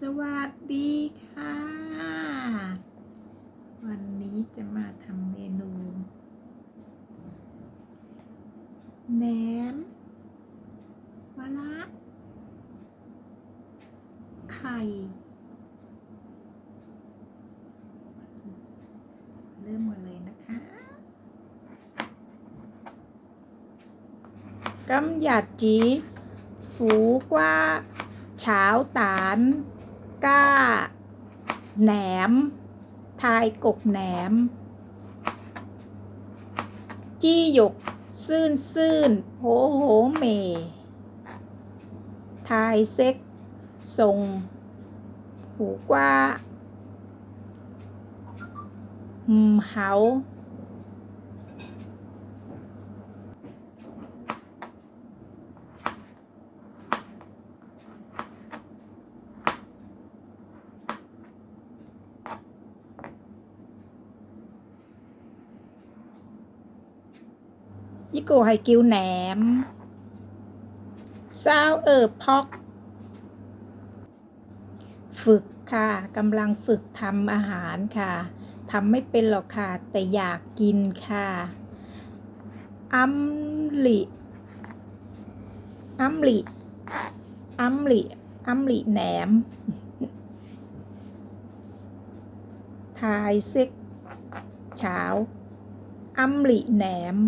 สวัสดีค่ะ วันนี้จะมาทำเมนูแหนมมะระไข่เริ่มหมดเลยนะคะกำหยัดจีฝูกว่าเฉาวตาน ก้า แหนม ทายกกแหนม จี้หยก ซื่นซื่นโหโหเม ทายเซ็ก ทรง หูกว่าหืมเหา ยิโกไฮกิวแหนมซาวเอิบพอก ฝึกค่ะกำลังฝึกทำอาหารค่ะทำไม่เป็นหรอกค่ะ แต่อยากกินค่ะอัมลิอัมลิอัมลิอัมลิแหนมทายเซ็กเช้าอัมลิแหนม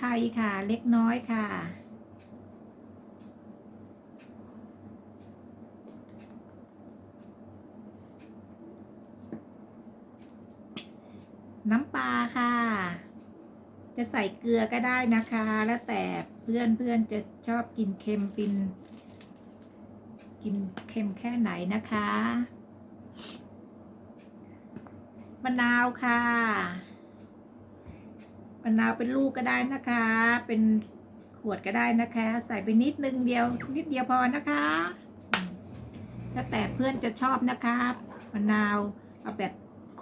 ไทยค่ะ เล็กน้อยค่ะ น้ำปลาค่ะ จะใส่เกลือก็ได้นะคะ แล้วแต่เพื่อนเพื่อนจะชอบกินเค็มปิน กินเค็มแค่ไหนนะคะ มะนาวค่ะ มะนาวเป็นลูกก็ได้นะคะ เป็นขวดก็ได้นะคะ ใส่ไปนิดนึงเดียว นิดเดียวพอนะคะแล้วแต่เพื่อนจะชอบนะคะมะนาวเอาแบบ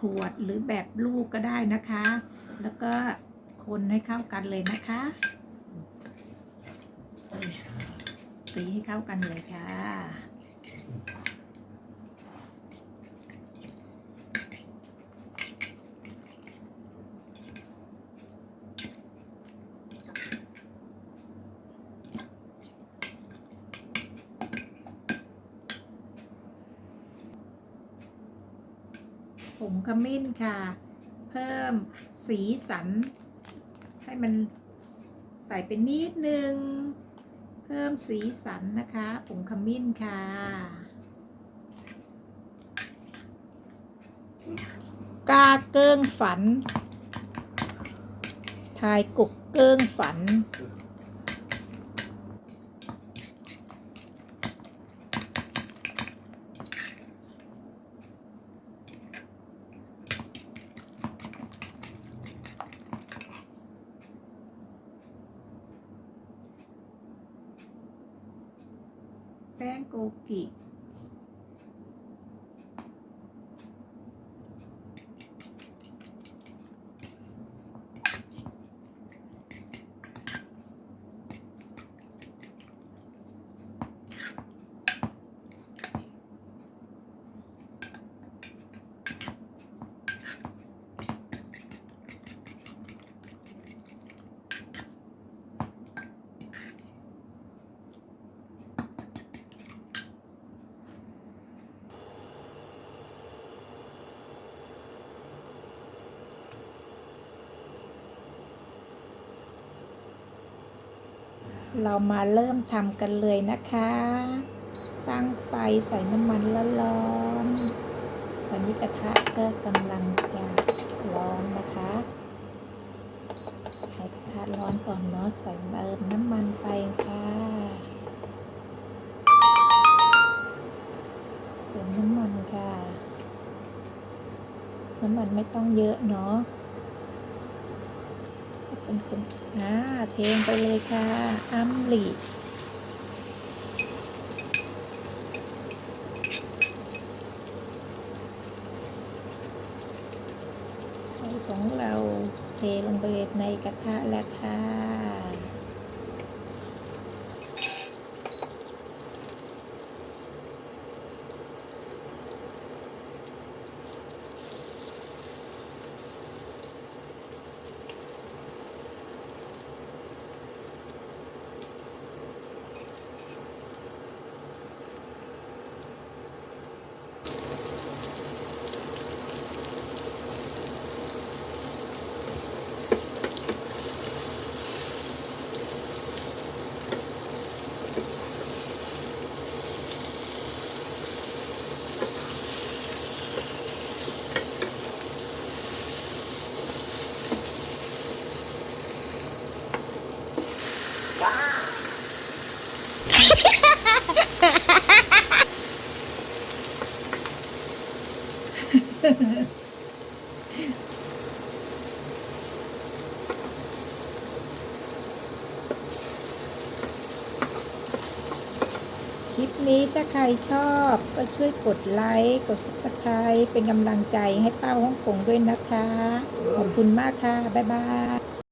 ขวดหรือแบบลูกก็ได้นะคะ แล้วก็คนให้เข้ากันเลยนะคะตีให้เข้ากันเลยค่ะ ผงขมิ้นค่ะ เพิ่มสีสัน ให้มันใส่ไปนิดนึง เพิ่มสีสันนะคะผงขมิ้นค่ะกาเกิ้งฝัน ทายกุกเกิ้งฝัน แป้งโกกิ เรามาเริ่มทำกันเลยนะคะ ตั้งไฟใส่น้ำมันร้อนๆตอนนี้กระทะก็กำลังจะร้อนนะคะให้กระทะร้อนก่อนเนาะใส่เติมน้ำมันไปค่ะเติมน้ำมันค่ะ น้ำมันไม่ต้องเยอะเนาะ เป็นเป็นอ่าเทงไปเลยค่ะอัมลีของเราเทลงไปในกระทะแล้วค่ะ ลิปนี้ถ้าใครชอบก็ช่วยกดไลค์กด subscribe เป็นกำลังใจให้ป้าฮ่องกงด้วยนะคะ ขอบคุณมากค่ะ บ๊ายบาย